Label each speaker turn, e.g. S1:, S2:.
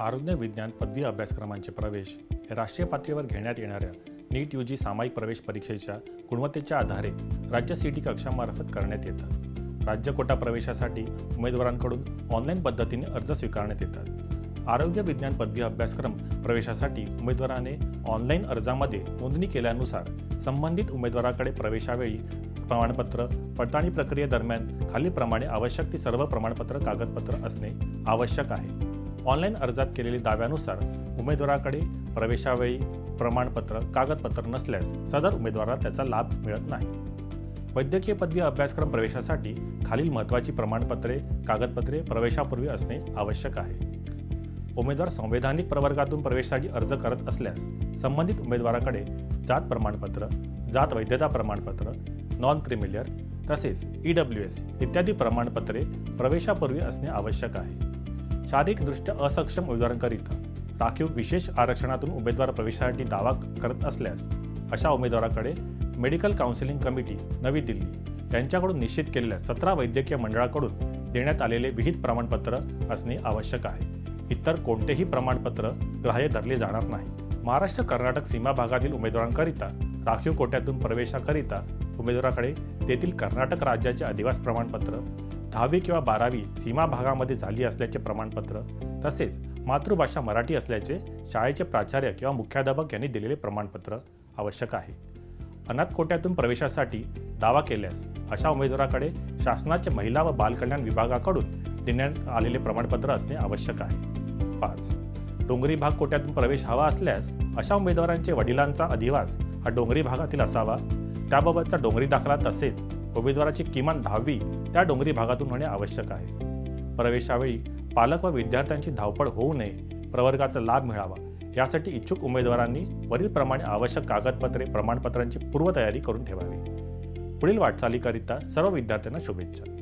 S1: आरोग्य विज्ञान पदवी अभ्यासक्रमांचे प्रवेश हे राष्ट्रीय पातळीवर घेण्यात येणाऱ्या नीट यू जी सामायिक प्रवेश परीक्षेच्या गुणवत्तेच्या आधारे राज्य सी टी कक्षामार्फत करण्यात येतात. राज्य कोटा प्रवेशासाठी उमेदवारांकडून ऑनलाईन पद्धतीने अर्ज स्वीकारण्यात येतात. आरोग्य विज्ञान पदवी अभ्यासक्रम प्रवेशासाठी उमेदवाराने ऑनलाईन अर्जामध्ये नोंदणी केल्यानुसार संबंधित उमेदवाराकडे प्रवेशावेळी प्रमाणपत्र पडताळणी प्रक्रियेदरम्यान खालीलप्रमाणे आवश्यक ती सर्व प्रमाणपत्र कागदपत्र असणे आवश्यक आहे. ऑनलाईन अर्जात केलेल्या दाव्यानुसार उमेदवाराकडे प्रवेशावेळी प्रमाणपत्र कागदपत्र नसल्यास सदर उमेदवाराला त्याचा लाभ मिळत नाही. वैद्यकीय पदवी अभ्यासक्रम प्रवेशासाठी खालील महत्त्वाची प्रमाणपत्रे कागदपत्रे प्रवेशापूर्वी असणे आवश्यक आहे. उमेदवार संवैधानिक प्रवर्गातून प्रवेशासाठी अर्ज करत असल्यास संबंधित उमेदवाराकडे जात प्रमाणपत्र जात वैधता प्रमाणपत्र नॉन क्रिमिलियर तसेच ई डब्ल्यू एस इत्यादी प्रमाणपत्रे प्रवेशापूर्वी असणे आवश्यक आहे. शारीरिकदृष्ट्या असक्षम उमेदवारांकरिता राखीव विशेष आरक्षणातून उमेदवार प्रवेशासाठी दावा करत असल्यास अशा उमेदवाराकडे मेडिकल काउन्सिलिंग कमिटी नवी दिल्ली यांच्याकडून निश्चित केलेल्या सतरा वैद्यकीय मंडळाकडून देण्यात आलेले विहित प्रमाणपत्र असणे आवश्यक आहे. इतर कोणतेही प्रमाणपत्र ग्राह्य धरले जाणार नाही. महाराष्ट्र कर्नाटक सीमा भागातील उमेदवारांकरिता राखीव कोट्यातून प्रवेशाकरिता उमेदवाराकडे तेथील कर्नाटक राज्याचे अधिवास प्रमाणपत्र दहावी किंवा बारावी सीमा भागामध्ये झाली असल्याचे प्रमाणपत्र तसेच मातृभाषा मराठी असल्याचे शाळेचे प्राचार्य किंवा मुख्याध्यापक यांनी दिलेले प्रमाणपत्र आवश्यक आहे. अनाथ कोट्यातून प्रवेशासाठी दावा केल्यास अशा उमेदवाराकडे शासनाचे महिला व बालकल्याण विभागाकडून देण्यात आलेले प्रमाणपत्र असणे आवश्यक आहे. पाच. डोंगरी भाग कोट्यातून प्रवेश हवा असल्यास अशा उमेदवारांचे वडिलांचा अधिवास हा डोंगरी भागातील असावा. त्याबाबतचा डोंगरी दाखला तसेच उमेदवाराची किमान दहावी त्या डोंगरी भागातून होणे आवश्यक आहे. प्रवेशावेळी पालक व विद्यार्थ्यांची धावपळ होऊ नये प्रवर्गाचा लाभ मिळावा. यासाठी इच्छुक उमेदवारांनी वरीलप्रमाणे आवश्यक कागदपत्रे प्रमाणपत्रांची पूर्वतयारी करून ठेवावी. पुढील वाटचालीकरिता सर्व विद्यार्थ्यांना शुभेच्छा.